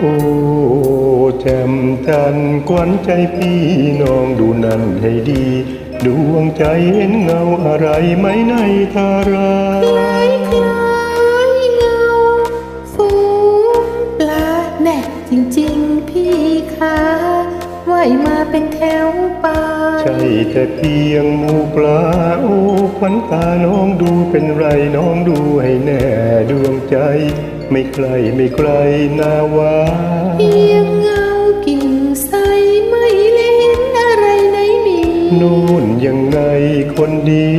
โอ้แจ่มจันทร์กวนใจพี่น้องดูนั่นให้ดี ดวงใจเห็นเงาอะไรไหมในทาราคล้ายคล้ายเงาฝูงปลาแน่จริงๆพี่คะว่ายมาเป็นแถวไปใช่แต่เพียงหมูปลาโอ้ขวัญตาน้องดูเป็นไรน้องดูให้แน่ดวงใจ ไม่ไกลไม่ไกลนาวาเพียงเงากิ่งใสไม่เล่นอะไรไหนมีนู่นยังไงคนดี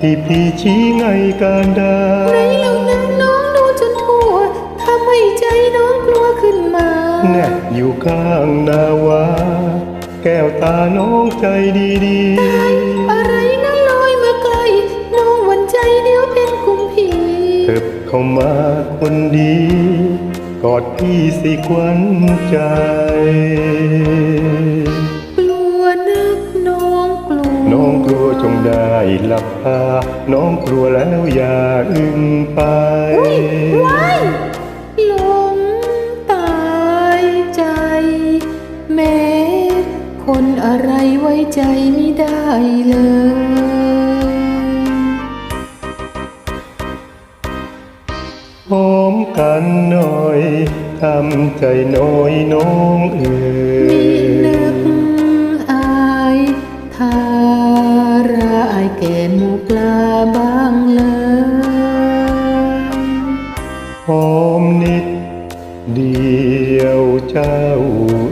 ที่พี่ชี้ไงการดาไรเหล่านั้นน้องดูจนทั่วทำให้ใจน้องกลัวขึ้นมาแน่อยู่ข้างนาวา แก้วตาน้องใจดีดี เถิบเข้ามาคนดี กอดพี่สิควันใจ กลัวนักน้องกลัว น้องกลัวจงได้หลับตาน้องกลัวแล้วอย่าอึ้งไปว้ายหลงตายใจ แม้คนอะไรไว้ใจไม่ได้เลย หอมกันหน่อยทำใจน้อยน้องเอ๋มีนึกอายทาราอายแก่หมูปลาบ้างเลยหอมนิดเดียวเจ้า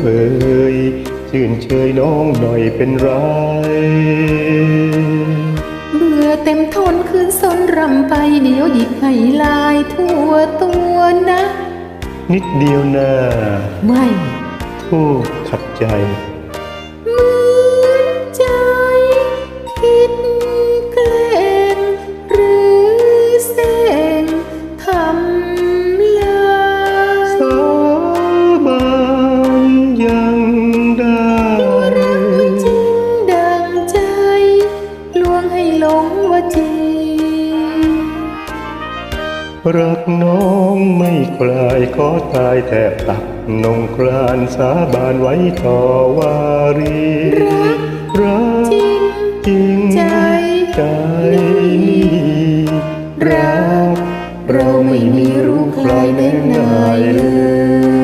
เอ๋ยชื่นเชยน้องหน่อยเป็นไรเบื่อเต็มทนคืนสนรำ เดี๋ยวหยิกให้ลายทั่วตัวนะ นิดเดียวนาไม่ทูกขัดใจ รักน้องไม่คลายขอตายแทบตักนงกรานสาบานไว้ต่อวารี รักจริงจริงใจใจรัก เราไม่มีรู้ใครแน่นายเลย